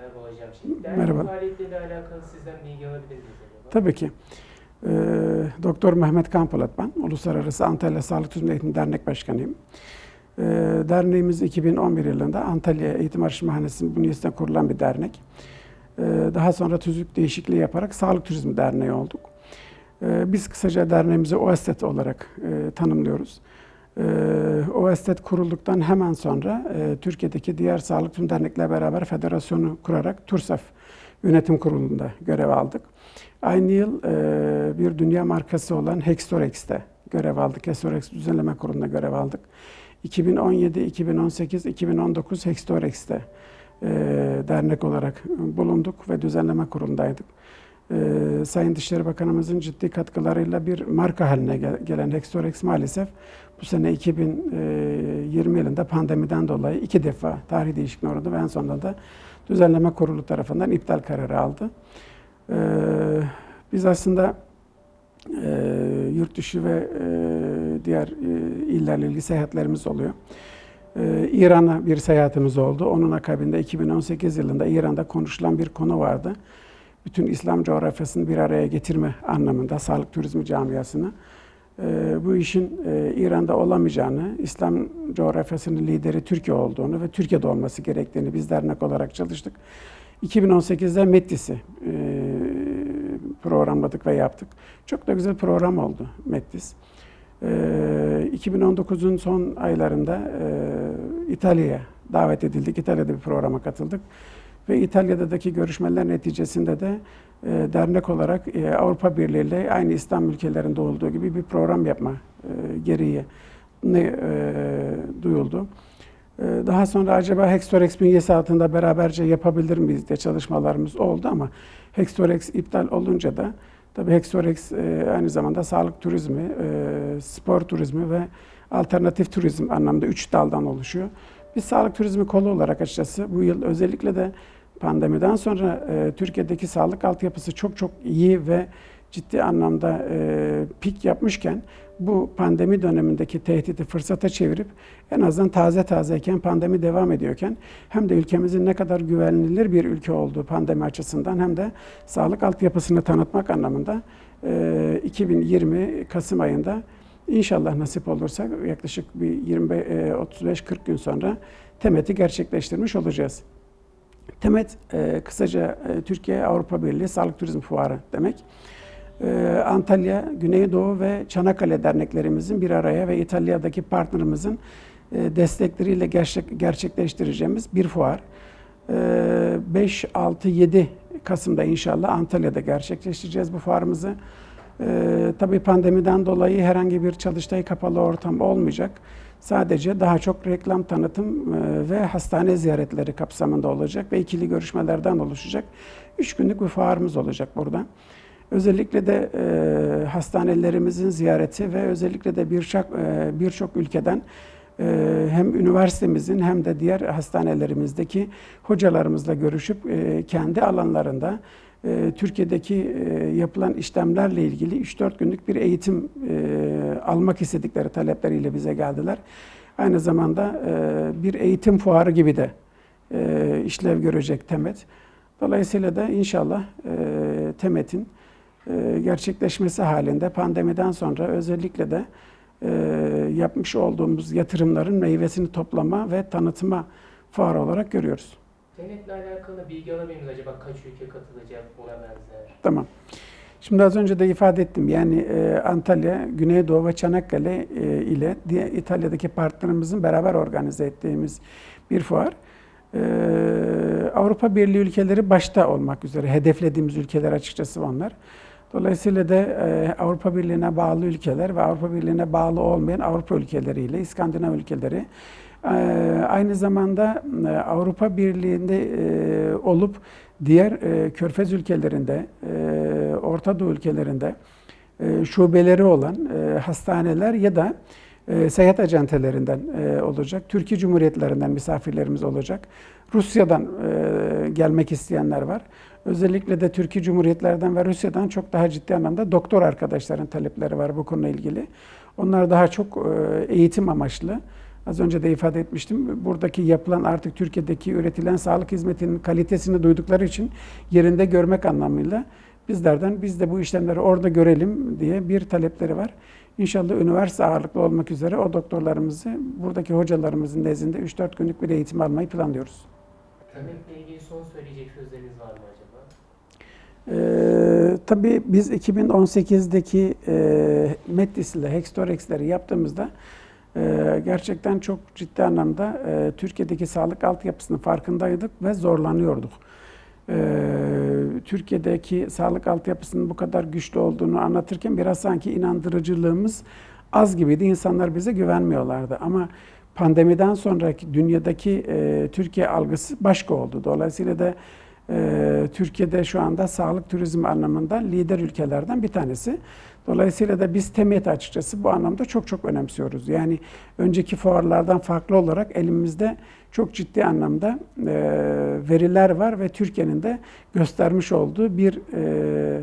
Merhaba hocam. Şimdi dernek Merhaba. faaliyetleriyle alakalı sizden bilgi alabilir miyiz acaba? Tabii ki. Ee, Doktor Mehmet Kampolat ben. Uluslararası Antalya Sağlık Turizm Eğitim Dernek Başkanıyım. Ee, derneğimiz 2011 yılında Antalya Eğitim Araştırmahanesi bünyesinde kurulan bir dernek. Ee, daha sonra tüzük değişikliği yaparak Sağlık Turizmi Derneği olduk. Ee, biz kısaca derneğimizi OESTET olarak e, tanımlıyoruz. Ee, OESTET kurulduktan hemen sonra e, Türkiye'deki diğer sağlık tüm derneklerle beraber federasyonu kurarak TURSAF Yönetim Kurulu'nda görev aldık. Aynı yıl e, bir dünya markası olan Hextorex'te görev aldık. Hextorex Düzenleme Kurulu'nda görev aldık. 2017, 2018, 2019 Hextorex'te e, dernek olarak bulunduk ve düzenleme kurulundaydık. E, Sayın Dışişleri Bakanımızın ciddi katkılarıyla bir marka haline gel- gelen Hextorex maalesef bu sene 2020 yılında pandemiden dolayı iki defa tarih değişikliğine uğradı ve en sonunda da düzenleme kurulu tarafından iptal kararı aldı. Ee, biz aslında e, yurt dışı ve e, diğer e, illerle ilgili seyahatlerimiz oluyor. Ee, İran'a bir seyahatimiz oldu. Onun akabinde 2018 yılında İran'da konuşulan bir konu vardı. Bütün İslam coğrafyasını bir araya getirme anlamında sağlık turizmi camiasını. Ee, bu işin e, İran'da olamayacağını, İslam coğrafyasının lideri Türkiye olduğunu ve Türkiye'de olması gerektiğini biz dernek olarak çalıştık. 2018'de Mettis'i e, programladık ve yaptık. Çok da güzel program oldu Mettis. E, 2019'un son aylarında e, İtalya'ya davet edildik. İtalya'da bir programa katıldık. Ve İtalya'daki görüşmeler neticesinde de e, dernek olarak e, Avrupa Birliği ile aynı İslam ülkelerinde olduğu gibi bir program yapma e, gereği ne e, duyuldu. E, Daha sonra acaba Hextorex bünyesi altında beraberce yapabilir miyiz diye çalışmalarımız oldu ama Hextorex iptal olunca da tabii Hextorex e, aynı zamanda sağlık turizmi, e, spor turizmi ve alternatif turizm anlamda üç daldan oluşuyor. Biz sağlık turizmi kolu olarak açıkçası bu yıl özellikle de pandemiden sonra e, Türkiye'deki sağlık altyapısı çok çok iyi ve ciddi anlamda e, pik yapmışken bu pandemi dönemindeki tehdidi fırsata çevirip en azından taze tazeyken pandemi devam ediyorken hem de ülkemizin ne kadar güvenilir bir ülke olduğu pandemi açısından hem de sağlık altyapısını tanıtmak anlamında e, 2020 Kasım ayında İnşallah nasip olursa yaklaşık bir 25 e, 35-40 gün sonra TEMET'i gerçekleştirmiş olacağız. TEMET e, kısaca e, Türkiye Avrupa Birliği Sağlık Turizm Fuarı demek. E, Antalya, Güneydoğu ve Çanakkale derneklerimizin bir araya ve İtalya'daki partnerimizin e, destekleriyle gerçek, gerçekleştireceğimiz bir fuar. E, 5, 6, 7 Kasım'da inşallah Antalya'da gerçekleştireceğiz bu fuarımızı. Ee, tabii pandemiden dolayı herhangi bir çalıştay kapalı ortam olmayacak. Sadece daha çok reklam tanıtım e, ve hastane ziyaretleri kapsamında olacak ve ikili görüşmelerden oluşacak. Üç günlük bir fuarımız olacak burada. Özellikle de e, hastanelerimizin ziyareti ve özellikle de birçok e, birçok ülkeden e, hem üniversitemizin hem de diğer hastanelerimizdeki hocalarımızla görüşüp e, kendi alanlarında e, Türkiye'deki e, yapılan işlemlerle ilgili 3-4 günlük bir eğitim e, almak istedikleri talepleriyle bize geldiler. Aynı zamanda e, bir eğitim fuarı gibi de e, işlev görecek TEMET. Dolayısıyla da inşallah e, TEMET'in e, gerçekleşmesi halinde pandemiden sonra özellikle de e, yapmış olduğumuz yatırımların meyvesini toplama ve tanıtıma fuarı olarak görüyoruz. TEMET'le alakalı bilgi alabilir miyiz acaba kaç ülke katılacak buna benzer? Tamam. Şimdi az önce de ifade ettim. Yani e, Antalya, Güneydoğu ve Çanakkale e, ile İtalya'daki partnerimizin beraber organize ettiğimiz bir fuar. E, Avrupa Birliği ülkeleri başta olmak üzere hedeflediğimiz ülkeler açıkçası onlar. Dolayısıyla da e, Avrupa Birliği'ne bağlı ülkeler ve Avrupa Birliği'ne bağlı olmayan Avrupa ülkeleriyle İskandinav ülkeleri e, aynı zamanda e, Avrupa Birliği'nde e, olup diğer Körfez ülkelerinde, Orta Doğu ülkelerinde e, şubeleri olan e, hastaneler ya da e, seyahat acentelerinden olacak. Türkiye Cumhuriyetlerinden misafirlerimiz olacak. Rusya'dan gelmek isteyenler var. Özellikle de Türkiye Cumhuriyetlerden ve Rusya'dan çok daha ciddi anlamda doktor arkadaşların talepleri var bu konuyla ilgili. Onlar daha çok eğitim amaçlı Az önce de ifade etmiştim. Buradaki yapılan artık Türkiye'deki üretilen sağlık hizmetinin kalitesini duydukları için yerinde görmek anlamıyla bizlerden biz de bu işlemleri orada görelim diye bir talepleri var. İnşallah üniversite ağırlıklı olmak üzere o doktorlarımızı buradaki hocalarımızın nezdinde 3-4 günlük bir eğitim almayı planlıyoruz. Taleple ilgili son söyleyecek sözleriniz var mı acaba? Ee, tabii biz 2018'deki e, Metis ile Hextorex'leri yaptığımızda e, gerçekten çok ciddi anlamda e, Türkiye'deki sağlık altyapısının farkındaydık ve zorlanıyorduk. Ee, Türkiye'deki sağlık altyapısının bu kadar güçlü olduğunu anlatırken biraz sanki inandırıcılığımız az gibiydi. İnsanlar bize güvenmiyorlardı ama pandemiden sonraki dünyadaki e, Türkiye algısı başka oldu. Dolayısıyla da e, Türkiye'de şu anda sağlık turizmi anlamında lider ülkelerden bir tanesi. Dolayısıyla da biz TEMET açıkçası bu anlamda çok çok önemsiyoruz. Yani önceki fuarlardan farklı olarak elimizde çok ciddi anlamda e, veriler var ve Türkiye'nin de göstermiş olduğu bir e,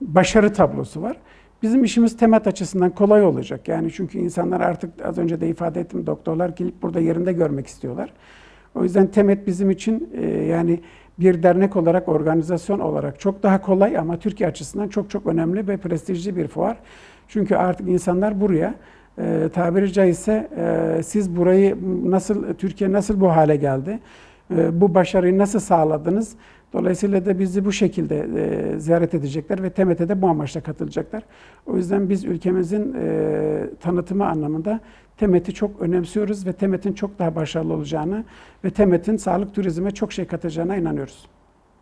başarı tablosu var. Bizim işimiz temat açısından kolay olacak. Yani çünkü insanlar artık az önce de ifade ettim doktorlar gelip burada yerinde görmek istiyorlar. O yüzden Temet bizim için e, yani bir dernek olarak, organizasyon olarak çok daha kolay ama Türkiye açısından çok çok önemli ve prestijli bir fuar. Çünkü artık insanlar buraya e, tabiri caizse e, siz burayı nasıl, Türkiye nasıl bu hale geldi, e, bu başarıyı nasıl sağladınız? Dolayısıyla da bizi bu şekilde e, ziyaret edecekler ve TEMET'e de bu amaçla katılacaklar. O yüzden biz ülkemizin e, tanıtımı anlamında TEMET'i çok önemsiyoruz ve TEMET'in çok daha başarılı olacağını ve TEMET'in sağlık turizme çok şey katacağına inanıyoruz.